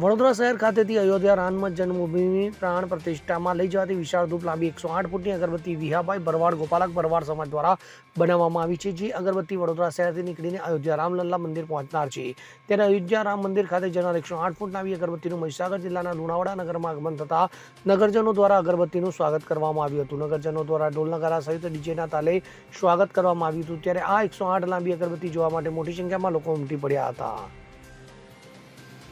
વડોદરા શહેર ખાતેથી અયોધ્યા રામ જન્મભૂમિ પ્રાણ પ્રતિષ્ઠામાં લઈ જવાતી વિશાળ ધૂપ લાંબી એકસો આઠ ફૂટની અગરબત્તી વિહાભાઈ ભરવાડ ગોપાલક ભરવાડ સમાજ દ્વારા બનાવવામાં આવી છે, જે અગરબત્તી વડોદરા શહેરથી નીકળીને અયોધ્યા રામલલ્લા મંદિર પહોંચનાર છે. ત્યારે અયોધ્યા રામ મંદિર ખાતે જનાર એકસો આઠ ફૂટના આવી અગરબત્તીનું મહીસાગર જિલ્લાના લુણાવાડા નગરમાં આગમન થતાં નગરજનો દ્વારા અગરબત્તીનું સ્વાગત કરવામાં આવ્યું હતું. નગરજનો દ્વારા ઢોલ નગારા સહિત ડીજેના તાલે સ્વાગત કરવામાં આવ્યું હતું. ત્યારે આ એકસો આઠ લાંબી અગરબત્તી જોવા માટે મોટી સંખ્યામાં લોકો ઉમટી પડ્યા હતા.